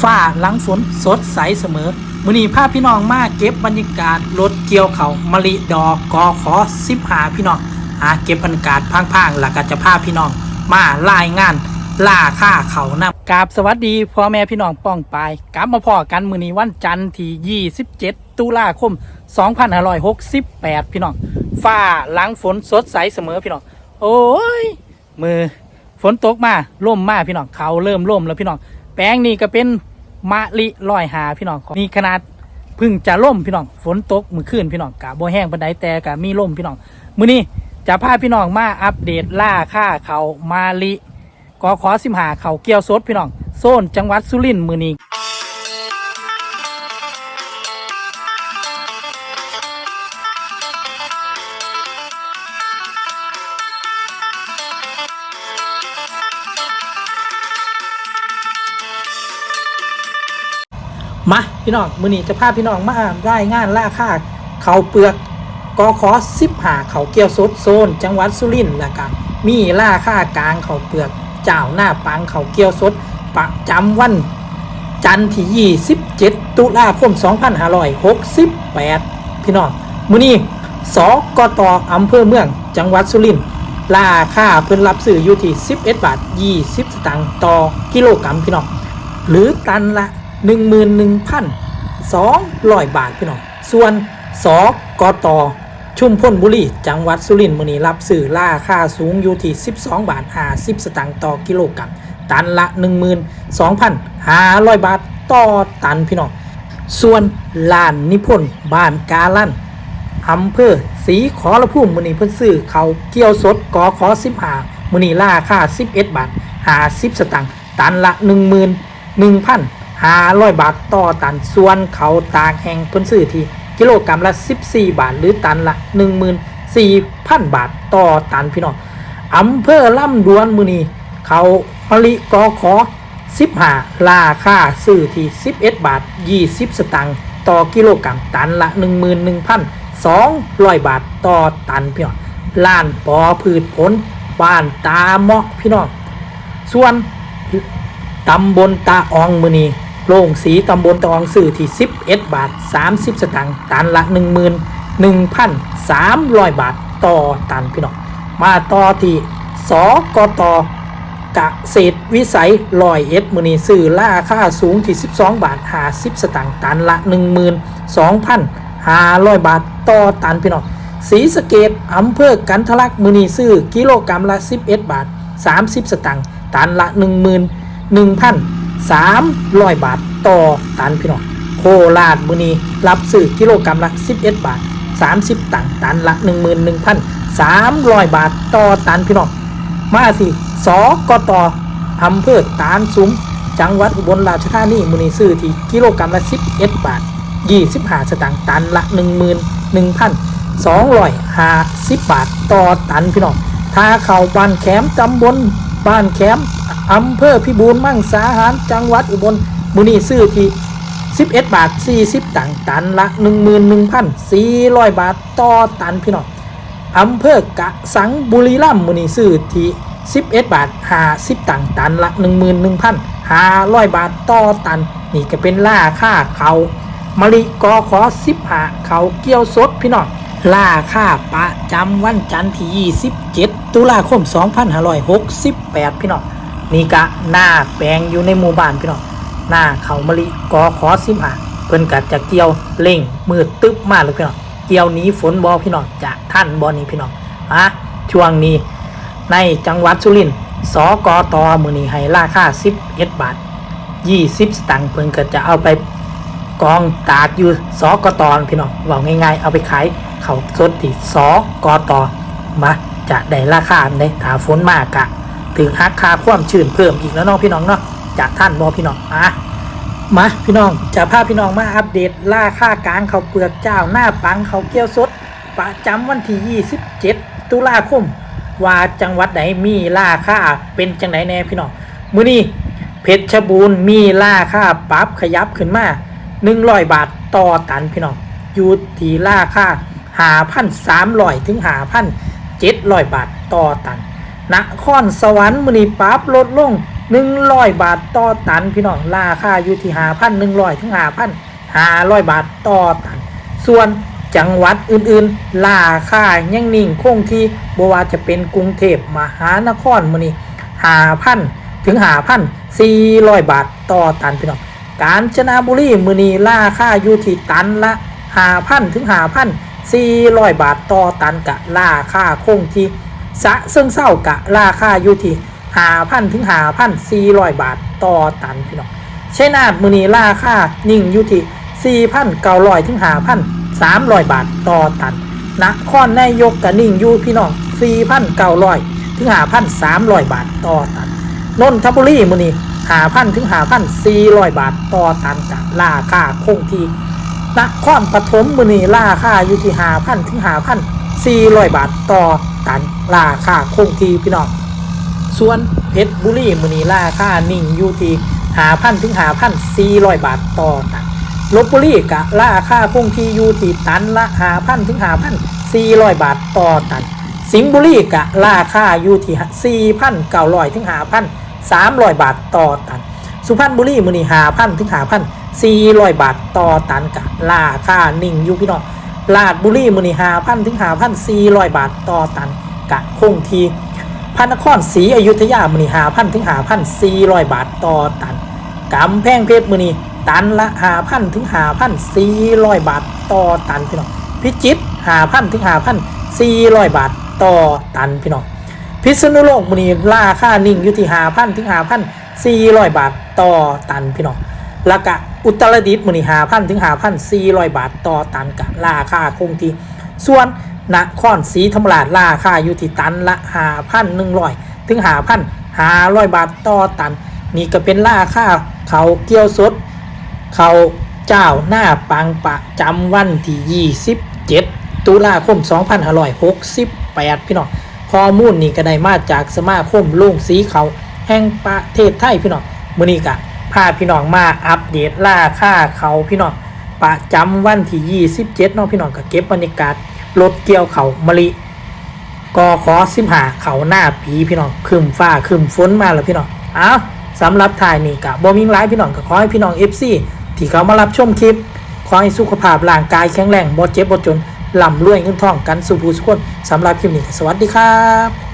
ฝ้าหลังฝนสดใสเสมอมื้อนี้พาพี่น้องมาเก็บบรรยากาศรถเกี่ยวเขามะลิดอกกอขอสิบหาพี่น้องหาเก็บบรรยากาศพังๆแล้วก็จะพาพี่น้องมารายงานล่าค่าเขานำกราบสวัสดีพ่อแม่พี่น้องป้องปายกลับมาพ่อกันมื้อนี้วันจันทร์ที่27 ตุลาคม 2568 พี่น้องฝ้าหลังฝนสดใสเสมอพี่น้อง โอ้ยมือฝนตกมาล่มมาพี่น้องเขาเริ่มล่มแล้วพี่น้อง แปลงนี้ก็เป็นมะลิลอยหาพี่น้องมีขนาดพึ่งจะล่มพี่น้อง ฝนตกมือขึ้นพี่น้องกะบ่แห้งปันไดแต่กะมีล่มพี่น้องมื้อนี้จะพาพี่น้องมาอัปเดตล่าค่าเขามาลิกอขอสิมหาเขาเกี่ยวสดพี่น้องโซนจังหวัดสุรินทร์มือนี้ มาพี่น้องมือนี้จะพาพี่น้องมาได้งานล่าค่าเขาเปลือกกอขอสิบหาเขาเกี่ยวสดโซน จังหวัดสุรินทร์แล้วก็มีล่าค่ากลางเขาเปลือกเจ้าหน้าปังเขาเกี่ยวสดประจำวัน จันทร์ที่27 ตุลาคม 2568 พี่น้องมือนี้สกตอำเภอเมือง จังหวัดสุรินทร์ล่าค่าเพิ่นรับซื้ออยู่ที่11บาท20 สตางค์ต่อกิโลกรัมพี่น้องหรือตันละ 11,200 บาทพี่น้องส่วนสกตชุมพลบุรีจังหวัดสุรินทร์มือนี้รับซื้อราค่าสูงอยู่ที่ 12 บาท 50 สตางค์ต่อกิโลกรัมตันละ 12,500 บาทต่อตันพี่น้องส่วนลานนิพนธ์บ้านกาลันอำเภอศรีขอรภูมิมื้อนี้เพิ่นซื้อเขาเกี่ยวสดกอขอ15มื้อนี้ราค่า 11 บาท 50 สตางค์ตันละ 11,500บาทต่อตัน ส่วนเขาตากแห้งพิ่นซื้อที่กิโลกรัมละ 14 บาท หรือตันละ 14,000 บาทต่อตันพี่น้องอำเภอล่ำดวนมือนีเขามะลิกอขอ15ราคาซื้อที่ 11 บาท 20 สตางค์ต่อกิโลกรัมตันละ 11,200 บาทต่อตันพี่น้องล้านปอพืชผลบ้านตาเมาะพี่น้อง ส่วนตำบลตาอองมือนี โรงสีตำบลตองซื้อที่ 11 บาท 30 สตางค์ตันละ 11,300 บาทต่อตันพี่น้องมาต่อที่สกตกะเกษวิสัยลอยเอ็ดมือนีซื้อล่าค่าสูงที่ 12 บาท 50 สตางค์ตันละ 12,500 บาทต่อตันพี่น้องสีสเกตอำเภอกันทะลักมือนีซื้อกิโลกรัมละ 11 บาท 30 สตางค์ตันละ 11,100 300 บาทต่อตันพี่น้องโคราชมือนีรับซื้อกิโลกรัมละ 11 บาท 30 ตังตันละ 11,300 บาทต่อตันพี่น้องมาสิสกตอำเภอตาลสุมจังหวัดอุบลราชธานีมือนีซื้อที่กิโลกรัมละ 11 บาท 25 สตางค์ตันละ 11,250 บาทต่อตันพี่น้องถ้าเข้าบ้านแคมป์ตำบลบ้านแคมป์ อำเภอพิบูลมั่งสาหารจังหวัดอุบลมือนีซื้อที่11 บาท 40ตังตันละ 11,400 บาทต่อตันพี่น้องอำเภอกะสังบุรีรัมย์มือนีซื้อที่11 บาท 50ตังตันละ 11,500 บาทต่อตัน นี่ก็เป็นล่าค่าเขามะลิกอขอ15เขาเกี่ยวสดพี่น้องล่าค่าประจำวันจันทร์ที่ 27 ตุลาคม 2568 พี่น้อง นี่กะหน้าแปลงอยู่ในหมู่บ้านพี่น้องหน้าเขามะลิกอขอสิมหาเพิ่นกัดจะเกี่ยวเล่งมืดตึ๊บมากเลยพี่น้องเกี่ยวหนี้ฝนบอพี่น้องจะท่านบอนี้พี่น้องอะช่วงนี้ในจังหวัดสุรินทร์สกตมือนี้ให้ราคา11บาท 20 สตังค์เพิ่นก็จะเอาไปกองตากอยู่สกตพี่น้องว่าง่ายๆ เอาไปขายเขาสดที่สกตมาจะได้ราคาได้ถ้าฝนมากกะ ถึงหักคาความชื้นเพิ่มอีกแล้วน้องพี่น้องเนาะจากท่านบอพี่น้องอะมาพี่น้องจะพาพี่น้องมาอัปเดตราค่ากลางเขาเปลือกเจ้าหน้าปังเขาเกี่ยวสดประจำวันที่ 27 ตุลาคม ว่าจังหวัดไหนมีราค่าเป็นจังไหนแน่พี่น้องมื้อนี้เพชรบูรณ์มีราค่าปรับขยับขึ้นมา100 บาทต่อตันพี่น้องอยู่ที่ราคา5,300ถึง5,700บาทต่อตัน นครสวรรค์มือนีปรับลดลง 100 บาทต่อตันพี่น้องราคาอยู่ที่5,100ถึง5,500 บาทต่อตัน ส่วนจังหวัดอื่นๆราคายังนิ่งคงที่บ่ว่าจะเป็นกรุงเทพมหานครมื้อนี้5,000ถึง5,400 บาทต่อตันพี่น้องกาญจนบุรีมือนี้ราคาอยู่ที่ตันละ5,000ถึง5,400 บาทต่อตันกะราคาคงที่ สะซึ่งเศร้ากะราคาอยู่ที่หาพันถึงหาพันสี่ร้อยบาทต่อตันพี่น้องใช่นาดมือนี้ราคานิ่งอยู่ที่สี่พันเก้าร้อยถึงหาพันสามร้อยบาทต่อตันนะข้อนนายกกะนิ่งอยู่พี่น้องสี่พันเก้าร้อยถึงหาพันสามร้อยบาทต่อตันนนทบุรีมือนีหาพันถึงหาพันสี่ร้อยบาทต่อตันกะราคาคงที่นะข้อนปฐมมือนี้ราคาอยู่ที่หาพันถึงหาพัน 400 บาทต่อตันราคาคงที่พี่น้อง ส่วนเพชรบุรีมือนี้ราคานิ่งอยู่ที่5,000ถึง5,400บาทต่อตันลบบุรีกะราคาคงที่อยู่ที่ตันละ5,000ถึง5,400บาทต่อตัน สิงห์บุรีกะราคาอยู่ที่4,900ถึง5,300บาทต่อตัน สุพรรณบุรีมือนี้5,000ถึง5,400บาทต่อตันกะราคานิ่งอยู่พี่น้อง ลาดบุรีมือนีหาพันถึงหาพันสี่ร้อยบาทต่อตันกะคงทีพระนครศรีอยุธยามือนีหาพันถึงหาพันสี่ร้อยบาทต่อตันกำแพงเพชรมือนีตันละหาพันถึงหาพันสี่ร้อยบาทต่อตันพี่น้องพิจิตหาพันถึงหาพันสี่ร้อยบาทต่อตันพี่น้องพิษณุโลกมือนี่ราคานิ่งอยู่ที่หาพันถึงหาพันสี่ร้อยบาทต่อตันพี่น้อง แล้วก็อุตรดิตถ์มื้อนี้5,000ถึง5,400 บาทต่อตันกะราคาคงที่ ส่วนนครศรีธรรมราชราคาอยู่ที่ตันละ5,100ถึง5,500 บาทต่อตัน นี่ก็เป็นราคาเขาเกี่ยวสดเขาเจ้าหน้าปังปะจำวันที่ 27 ตุลาคม 2568 พี่น้องข้อมูลนี่ก็ได้มาจากสมาคมโรงสีเขาแห่งประเทศไทยพี่น้องมื้อนี้ก็ พาพี่น้องมาอัปเดตราคาเขาพี่น้องประจำวันที่27เนาะพี่น้องก็เก็บบรรยากาศรถเกี่ยวเขามะลิกอขอสิมหาเขาหน้าผีพี่น้องคืมฟ้าคืมฝนมาแล้วพี่น้องเอาสำหรับถ่ายนี่กะบ่มิงร้ายพี่น้องก็ขอให้พี่น้อง FC ที่เขามารับชมคลิป ขอให้สุขภาพร่างกายแข็งแรงบ่เจ็บบ่จนลำรวยเงินทองกันสุภูสุขคนสำหรับคลิปนี้สวัสดีครับ